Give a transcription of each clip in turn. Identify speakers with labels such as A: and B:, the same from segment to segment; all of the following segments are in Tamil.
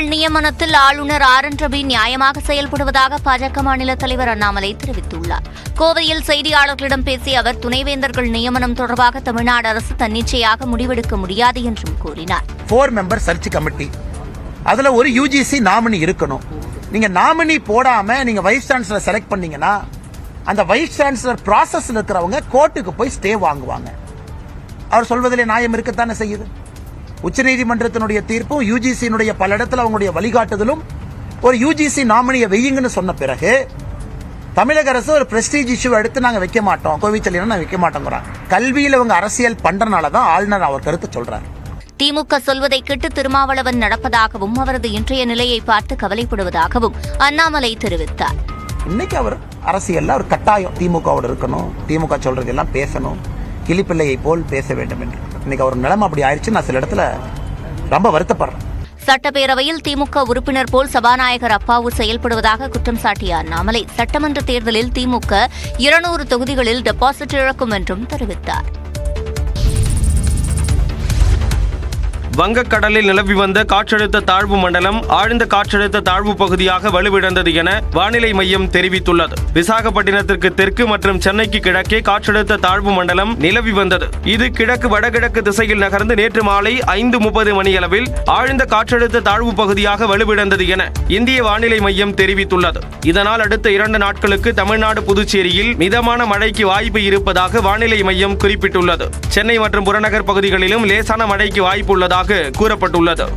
A: எம்பிக்கள் நியமனத்தில் ஆளுநர் ஆர். என். ரவி நியாயமாக செயல்படுவதாக பாஜக மாநில தலைவர் அண்ணாமலை தெரிவித்துள்ளார். கோவையில் செய்தியாளர்களிடம் பேசிய அவர் துணைவேந்தர்கள் நியமனம் தொடர்பாக தமிழ்நாடு அரசு தன்னிச்சையாக முடிவெடுக்க முடியாது என்றும் கூறினார்.
B: ஃபோர் மெம்பர் சர்ச் கமிட்டி அதுல ஒரு யூஜிசி நாமினி இருக்கணும். நீங்க நாமினி போடாம நீங்க வைஸ் சான்சலர் செலக்ட் பண்ணீங்கன்னா அந்த வைஸ் சான்சலர் ப்ராசஸ்ல இருக்கிறவங்க கோர்ட்டுக்கு போய் ஸ்டே வாங்குவாங்க. அவர் சொல்வதிலே நியாயம் இருக்கத்தானே செய்யுது? உச்சநீதிமன்றத்தினுடைய தீர்ப்பும் யூஜிசியினுடைய பல இடத்துல அவங்களுடைய வழிகாட்டுதலும் ஒரு யூஜிசி நாமினியை வெய்யுங்கன்னு சொன்ன பிறகு தமிழக அரசு ஒரு பிரஸ்டீஜ் இஷ்யூ எடுத்து நாங்க வைக்க மாட்டோம். கோவிச்சலினா நாங்க வைக்க மாட்டோங்கிறாங்க கல்வியில இவங்க அரசியல் பண்றனால தான் ஆளுநர் அவர் கருத்து சொல்றாரு.
A: திமுக சொல்வதை கேட்டு திருமாவளவன் நடப்பதாகவும் அவரது இன்றைய நிலையை பார்த்து கவலைப்படுவதாகவும் அண்ணாமலை தெரிவித்தார்.
B: இன்னைக்கு அவர் அரசியல்ல ஒரு கட்டாயம். திமுகவோட இருக்கணும். திமுக சொல்றதெல்லாம் பேசணும். கிளிப்பிள்ளையை போல் பேச வேண்டும் என்று. இன்னைக்கு அவர் நிலைமை அப்படி ஆயிடுச்சு நான் சில இடத்துல ரொம்ப வருத்தப்படுறேன்.
A: சட்டப்பேரவையில் திமுக உறுப்பினர் போல் சபாநாயகர் அப்பாவு செயல்படுவதாக குற்றம் சாட்டிய அண்ணாமலை சட்டமன்ற தேர்தலில் திமுக இருநூறு தொகுதிகளில் டெபாசிட் இழக்கும் என்றும் தெரிவித்தார்.
C: வங்கக்கடலில் நிலவி வந்த காற்றழுத்த தாழ்வு மண்டலம் ஆழ்ந்த காற்றழுத்த தாழ்வு பகுதியாக வலுவிழந்தது என வானிலை மையம் தெரிவித்துள்ளது. விசாகப்பட்டினத்திற்கு தெற்கு மற்றும் சென்னைக்கு கிழக்கே காற்றழுத்த தாழ்வு மண்டலம் நிலவி வந்தது. இது கிழக்கு வடகிழக்கு திசையில் நகர்ந்து நேற்று மாலை ஐந்து முப்பது மணியளவில் ஆழ்ந்த காற்றழுத்த தாழ்வு பகுதியாக வலுவிழந்தது என இந்திய வானிலை மையம் தெரிவித்துள்ளது. இதனால் அடுத்த இரண்டு நாட்களுக்கு தமிழ்நாடு புதுச்சேரியில் மிதமான மழைக்கு வாய்ப்பு இருப்பதாக வானிலை மையம் குறிப்பிட்டுள்ளது. சென்னை மற்றும் புறநகர் பகுதிகளிலும் லேசான மழைக்கு வாய்ப்பு உள்ளதாக கூறப்பட்டுள்ளது.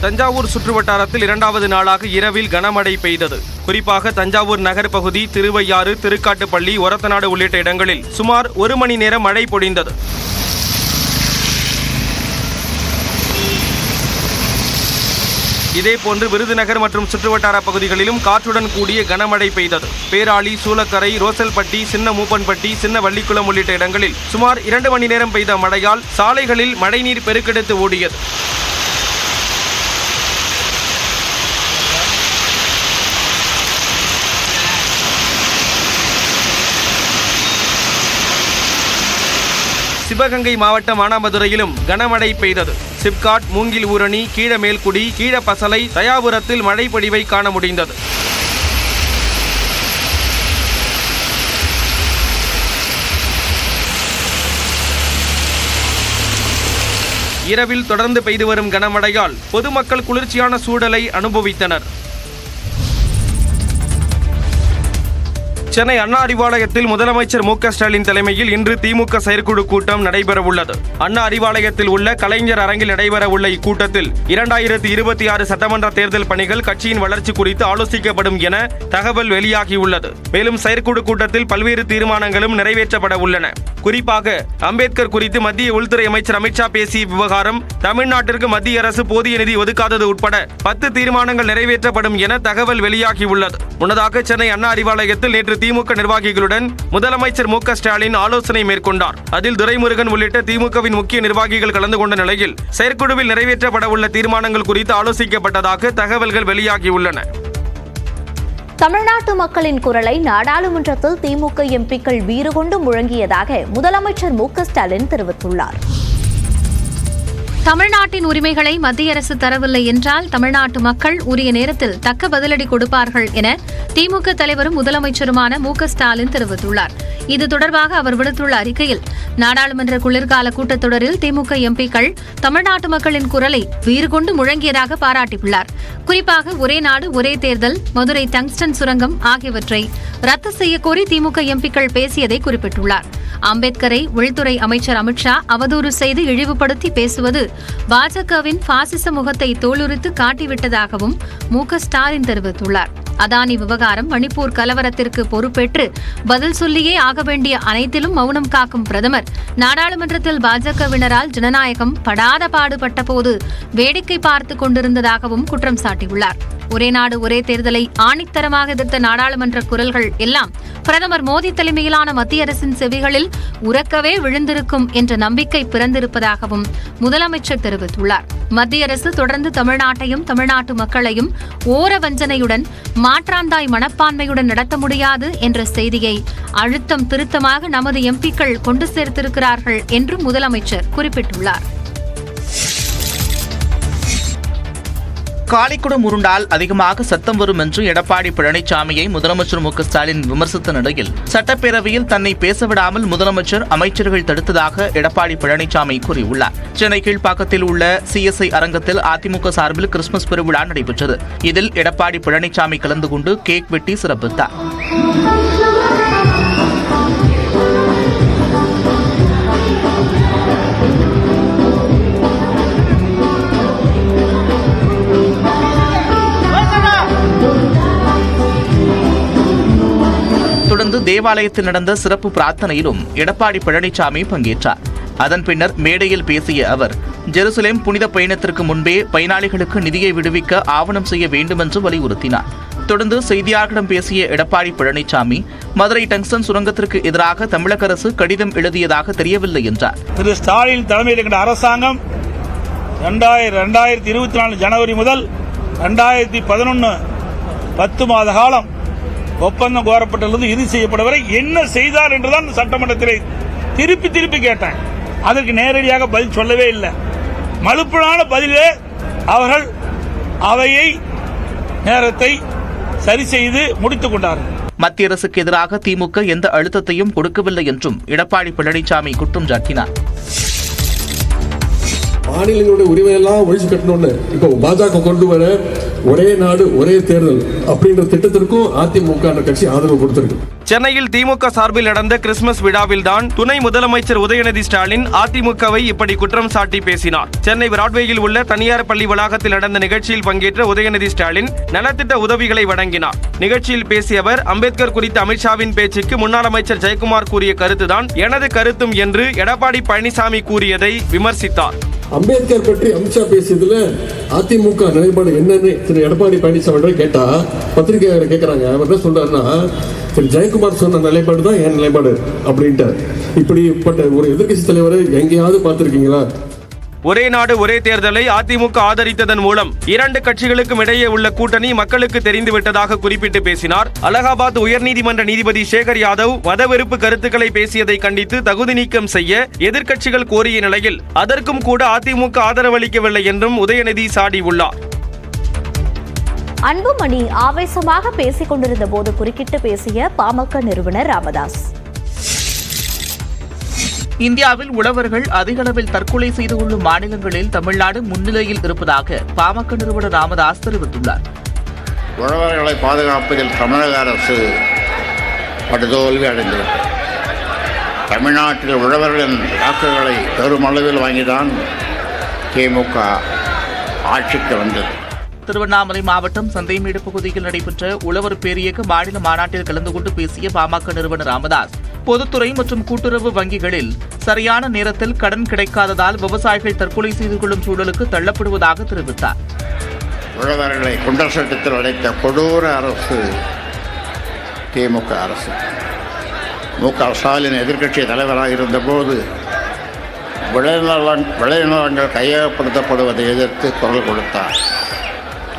C: தஞ்சாவூர் சுற்றுவட்டாரத்தில் இரண்டாவது நாளாக இரவில் கனமழை பெய்தது. குறிப்பாக தஞ்சாவூர் நகர் பகுதி திருவையாறு திருக்காட்டுப்பள்ளி ஒரத்தநாடு உள்ளிட்ட இடங்களில் சுமார் ஒரு மணி நேரம் மழை பொழிந்தது. இதேபோன்று விருதுநகர் மற்றும் சுற்றுவட்டார பகுதிகளிலும் காற்றுடன் கூடிய கனமழை பெய்தது. பேராளி சூலக்கரை ரோசல்பட்டி சின்ன மூப்பன்பட்டி சின்ன வள்ளிக்குளம் உள்ளிட்ட இடங்களில் சுமார் இரண்டு மணி நேரம் பெய்த மழையால் சாலைகளில் மழைநீர் பெருக்கெடுத்து ஓடியது. சிவகங்கை மாவட்டம் மானாமதுரையிலும் கனமழை பெய்தது. சிப்காட் மூங்கில் ஊரணி கீழமேல்குடி கீழப்பசலை தயாபுரத்தில் மழை காண முடிந்தது. இரவில் தொடர்ந்து பெய்து வரும் கனமழையால் பொதுமக்கள் குளிர்ச்சியான சூழலை அனுபவித்தனர். சென்னை அண்ணா அறிவாலயத்தில் முதலமைச்சர் மு ஸ்டாலின் தலைமையில் இன்று திமுக செயற்குழு கூட்டம் நடைபெறவுள்ளது. அண்ணா அறிவாலயத்தில் உள்ள கலைஞர் அரங்கில் நடைபெறவுள்ள இக்கூட்டத்தில் இரண்டாயிரத்தி இருபத்தி ஆறு சட்டமன்ற தேர்தல் பணிகள் கட்சியின் வளர்ச்சி குறித்து ஆலோசிக்கப்படும் என தகவல் வெளியாகியுள்ளது. மேலும் செயற்குழு கூட்டத்தில் பல்வேறு தீர்மானங்களும் நிறைவேற்றப்பட உள்ளன. குறிப்பாக அம்பேத்கர் குறித்து மத்திய உள்துறை அமைச்சர் அமித்ஷா பேசிய விவகாரம் தமிழ்நாட்டிற்கு மத்திய அரசு போதிய நிதி ஒதுக்காதது உட்பட பத்து தீர்மானங்கள் நிறைவேற்றப்படும் என தகவல் வெளியாகியுள்ளது. முன்னதாக சென்னை அண்ணா அறிவாலயத்தில் நேற்று திமுக நிர்வாகிகளுடன் முதலமைச்சர் மு ஸ்டாலின் ஆலோசனை மேற்கொண்டார். அதில் துரைமுருகன் உள்ளிட்ட திமுகவின் முக்கிய நிர்வாகிகள் கலந்து கொண்ட நிலையில் செயற்குழுவில் நிறைவேற்றப்பட உள்ள தீர்மானங்கள் குறித்து ஆலோசிக்கப்பட்டதாக தகவல்கள் வெளியாகியுள்ளன.
D: தமிழ்நாட்டு மக்களின் குரலை நாடாளுமன்றத்தில் திமுக எம்பிக்கள் வீறுகொண்டு முழங்கியதாக முதலமைச்சர் மு ஸ்டாலின் தெரிவித்துள்ளார்.
E: தமிழ்நாட்டின் உரிமைகளை மத்திய அரசு தரவில்லை என்றால் தமிழ்நாட்டு மக்கள் உரிய நேரத்தில் தக்க பதிலடி கொடுப்பார்கள் என திமுக தலைவரும் முதலமைச்சருமான மு ஸ்டாலின் தெரிவித்துள்ளார். இது தொடர்பாக அவர் விடுத்துள்ள அறிக்கையில் நாடாளுமன்ற குளிர்கால கூட்டத்தொடரில் திமுக எம்பிக்கள் தமிழ்நாட்டு மக்களின் குரலை வீறு கொண்டு முழங்கியதாக பாராட்டியுள்ளார். குறிப்பாக ஒரே நாடு ஒரே தேர்தல் மதுரை டங்ஸ்டன் சுரங்கம் ஆகியவற்றை ரத்து செய்யக்கோரி திமுக எம்பிக்கள் பேசியதை குறிப்பிட்டுள்ளார். அம்பேத்கரை உள்துறை அமைச்சர் அமித்ஷா அவதூறு செய்து இழிவுபடுத்தி பேசுவது பாஜகவின் பாசிச முகத்தை தோலுரித்து காட்டிவிட்டதாகவும் மு ஸ்டாலின் தெரிவித்துள்ளார். அதானி விவகாரம் மணிப்பூர் கலவரத்திற்கு பொறுப்பேற்று பதில் சொல்லியே ஆக வேண்டிய அனைத்திலும் மௌனம் காக்கும் பிரதமர். நாடாளுமன்றத்தில் பாஜகவினரால் ஜனநாயகம் படாத பாடுபட்ட போது வேடிக்கை பார்த்து கொண்டிருந்ததாகவும் குற்றம் சாட்டியுள்ளார். ஒரே நாடு ஒரே தேர்தலை ஆணித்தரமாக எதிர்த்த நாடாளுமன்ற குரல்கள் எல்லாம் பிரதமர் மோடி தலைமையிலான மத்திய அரசின் செவிகளில் உறக்கவே விழுந்திருக்கும் என்ற நம்பிக்கை பிறந்திருப்பதாகவும் முதலமைச்சர் தெரிவித்துள்ளார். மத்திய அரசு தொடர்ந்து தமிழ்நாட்டையும் தமிழ்நாட்டு மக்களையும் ஓர வஞ்சனையுடன் மாற்றாந்தாய் மனப்பான்மையுடன் நடத்த முடியாது என்ற செய்தியை அழுத்தம் திருத்தமாக நமது எம்பிக்கள் கொண்டு சேர்த்திருக்கிறார்கள் என்றும் முதலமைச்சர் குறிப்பிட்டுள்ளார்.
F: காலிக்குடம் உருண்டால் அதிகமாக சத்தம் வரும் என்று எடப்பாடி பழனிசாமியை முதலமைச்சர் மு ஸ்டாலின் விமர்சித்த நிலையில் சட்டப்பேரவையில் தன்னை பேசவிடாமல் முதலமைச்சர் அமைச்சர்கள் தடுத்ததாக எடப்பாடி பழனிசாமி கூறியுள்ளார். சென்னை கீழ்ப்பாக்கத்தில் உள்ள சிஎஸ்ஐ அரங்கத்தில் அதிமுக சார்பில் கிறிஸ்துமஸ் பெருவிழா நடைபெற்றது. இதில் எடப்பாடி பழனிசாமி கலந்து கொண்டு கேக் வெட்டி சிறப்பித்தார். தேவாலயத்தில் நடந்த சிறப்பு பிரார்த்தனையிலும் எடப்பாடி பழனிசாமி பங்கேற்றார். அதன் பின்னர் மேடையில் பேசிய அவர் ஜெருசலேம் புனித பயணத்திற்கு முன்பே பயனாளிகளுக்கு நிதியை விடுவிக்க ஆவணம் செய்ய வேண்டும் என்று வலியுறுத்தினார். தொடர்ந்து செய்தியாளர்களிடம் பேசிய எடப்பாடி பழனிசாமி மதுரை டங்ஸ்டன் சுரங்கத்திற்கு எதிராக தமிழக அரசு கடிதம் எழுதியதாக தெரியவில்லை என்றார்.
G: திரு ஸ்டாலின் தலைமையில் இருக்கின்ற அரசாங்கம் ரெண்டாயிரத்தி இருபத்தி நாலு ஜனவரி முதல் ரெண்டாயிரத்தி பதினொன்று பத்து மாத காலம் ஒப்பந்தம் கோரப்பட்டுள்ளது இறுதி செய்யப்பட வரை என்ன செய்தார் என்றுதான் சட்டமன்றத்தில் திருப்பி திருப்பி கேட்டேன். அதற்கு நேரடியாக பதில் சொல்லவே இல்லை. மலுப்பலான பதிலே அவர்கள் அவையை நேரத்தை சரி செய்து முடித்துக் கொண்டார்கள்.
F: மத்திய அரசுக்கு எதிராக திமுக எந்த அழுத்தத்தையும் கொடுக்கவில்லை என்றும் எடப்பாடி பழனிசாமி குற்றம் சாட்டினார்.
H: மாநிலங்களுடைய உரிமையெல்லாம் ஒழிச்சு கட்டணும்னு இப்போ பாஜக கொண்டு வர ஒரே நாடு ஒரே தேர்தல் அப்படின்ற திட்டத்திற்கும் அதிமுக கட்சி ஆதரவு கொடுத்திருக்கு.
C: சென்னையில் திமுக சார்பில் நடந்த கிறிஸ்துமஸ் விழாவில்தான் துணை முதலமைச்சர் உதயநிதி ஸ்டாலின் அதிமுகவை இப்படி குற்றம் சாட்டி பேசினார். சென்னை பிராட்வேயில் உள்ள தனியார் பள்ளி வளாகத்தில் நடந்த நிகழ்ச்சியில் பங்கேற்ற உதயநிதி ஸ்டாலின் நலத்திட்ட உதவிகளை வழங்கினார். நிகழ்ச்சியில் பேசிய அவர் அம்பேத்கர் குறித்த அமித்ஷாவின் பேச்சுக்கு முன்னாள் அமைச்சர் ஜெயக்குமார் கூறிய கருத்துதான் எனது கருத்தும் என்று எடப்பாடி பழனிசாமி கூறியதை விமர்சித்தார்.
H: அம்பேத்கர் பற்றி அமித்ஷா பேசியதுல அதிமுக நிலைப்பாடு என்னன்னு திரு எடப்பாடி பழனிசாமி கேட்டா பத்திரிகையாளர் கேட்கறாங்க அவர் என்ன சொல்றாருன்னா திரு ஜெயக்குமார் சொன்ன நிலைப்பாடு தான் என் நிலைப்பாடு அப்படின்ட்டு இப்படிப்பட்ட ஒரு எதிர்க்கட்சி தலைவரை எங்கேயாவது பார்த்துருக்கீங்களா?
C: ஒரே நாடு ஒரே தேர்தலை அதிமுக ஆதரித்ததன் மூலம் இரண்டு கட்சிகளுக்கும் இடையே உள்ள கூட்டணி மக்களுக்கு தெரிந்துவிட்டதாக குறிப்பிட்டு பேசினார். அலகாபாத் உயர்நீதிமன்ற நீதிபதி சேகர் யாதவ் மதவெறுப்பு கருத்துக்களை பேசியதை கண்டித்து தகுதி நீக்கம் செய்ய எதிர்க்கட்சிகள் கோரிய நிலையில் அதற்கும் கூட அதிமுக ஆதரவளிக்கவில்லை என்றும் உதயநிதி சாடியுள்ளார்
D: அன்புமணி ஆவேசமாக பேசிக் கொண்டிருந்த போது குறுக்கிட்டு பேசிய பாமக நிறுவனர் ராமதாஸ்.
F: இந்தியாவில் உழவர்கள் அதிக அளவில் தற்கொலை செய்து கொள்ளும் மாநிலங்களில் தமிழ்நாடு முன்னிலையில் இருப்பதாக பாமக நிறுவனர் ராமதாஸ் தெரிவித்துள்ளார்.
I: உழவர்களை பாதுகாப்பதில் தமிழக அரசு படுதோல்வி அடைந்துவிட்டது தமிழ்நாட்டில் உழவர்களின் வாக்குகளை பெருமளவில் வாங்கிதான் திமுக ஆட்சிக்கு வந்தது.
F: திருவண்ணாமலை மாவட்டம் சந்தைமேடு பகுதியில் நடைபெற்ற உழவர் பேரியக்க மாநில மாநாட்டில் கலந்து கொண்டு பேசிய பாமக நிறுவனர் ராமதாஸ் பொதுத்துறை மற்றும் கூட்டுறவு வங்கிகளில் சரியான நேரத்தில் கடன் கிடைக்காததால் விவசாயிகள் தற்கொலை செய்து கொள்ளும் சூழலுக்கு தள்ளப்படுவதாக தெரிவித்தார்.
I: உழவர்களை குண்டர் சட்டத்தில் அடைத்த கொடூர அரசு திமுக அரசு. மு க ஸ்டாலின் எதிர்க்கட்சி தலைவராக இருந்தபோது விளைநிலம் விளைநிலங்கள் கையகப்படுத்தப்படுவதை எதிர்த்து குரல் கொடுத்தார்.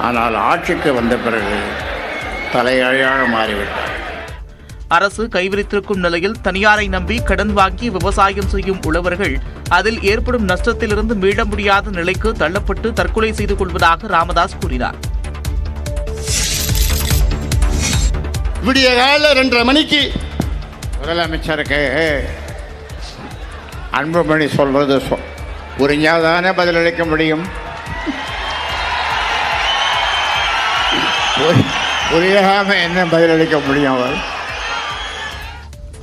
I: ஆனால் ஆட்சிக்கு வந்த பிறகு தலையழியாக மாறிவிட்டார்.
F: அரசு கைவிரித்திருக்கும் நிலையில் தனியாரை நம்பி கடன் வாங்கி விவசாயம் செய்யும் உழவர்கள் அதில் ஏற்படும் நஷ்டத்திலிருந்து மீள முடியாத நிலைக்கு தள்ளப்பட்டு தற்கொலை செய்து கொள்வதாக ராமதாஸ் கூறினார்.
I: விடிய கால ரெண்டரை மணிக்கு முதலமைச்சருக்கு அன்புமணி சொல்றது புரிஞ்சாதானே பதிலளிக்க முடியும். புரி- புரியாம என்ன பதிலளிக்க முடியும் அவர்?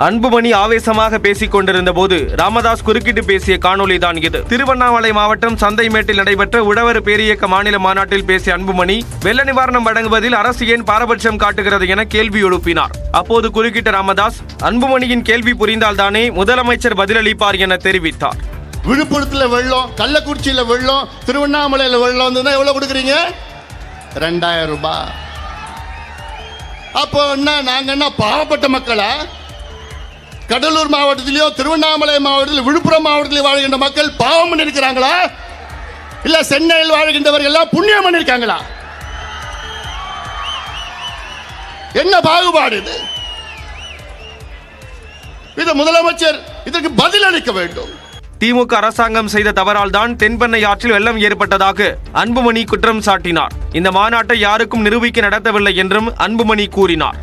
C: அன்புமணி ஆவேசமாக பேசிக் கொண்டிருந்த போது ராமதாஸ் குறுக்கிட்டு பேசிய காணொலிதான் இது. திருவண்ணாமலை மாவட்டம் சந்தைமேட்டில் நடைபெற்ற உழவர் பேரியக்க மாநில மாநாட்டில் பேசிய அன்புமணி வெள்ள நிவாரணம் வழங்குவதில் அரசு ஏன் பாரபட்சம் காட்டுகிறது என கேள்வி எழுப்பினார். அப்போது குறுக்கிட்ட ராமதாஸ் அன்புமணியின் கேள்வி புரிந்தால்தானே முதலமைச்சர் பதிலளிப்பார் என தெரிவித்தார்.
J: விழுப்புரத்தில் வெள்ளம் கள்ளக்குறிச்சியில் வெள்ளம் திருவண்ணாமலையில் வெள்ளம் வந்ததுன்னா எவ்வளோ கொடுக்குறீங்க? ரெண்டாயிரம் ரூபாய். அப்போ என்ன நாங்கள் என்ன பாவப்பட்ட மக்களா? கடலூர் மாவட்டத்திலேயோ திருவண்ணாமலை மாவட்டத்தில் விழுப்புரம் மாவட்டத்தில் வாழ்கின்ற மக்கள் பாவம் நினைக்கிறாங்களா இல்ல சென்னையில் வாழ்கின்றவர்கள் எல்லாம் புண்ணியம் பண்ணிருக்காங்களா? என்ன பாகுபாடு இது? இது முதலமைச்சர் இதற்கு பதில் அளிக்க வேண்டும்.
C: திமுக அரசாங்கம் செய்த தவறால் தான் தென்பெண்ணை ஆற்றில் வெள்ளம் ஏற்பட்டதாக அன்புமணி குற்றம் சாட்டினார். இந்த மாநாட்டை யாருக்கும் நிரூபிக்க நடத்தவில்லை என்றும் அன்புமணி கூறினார்.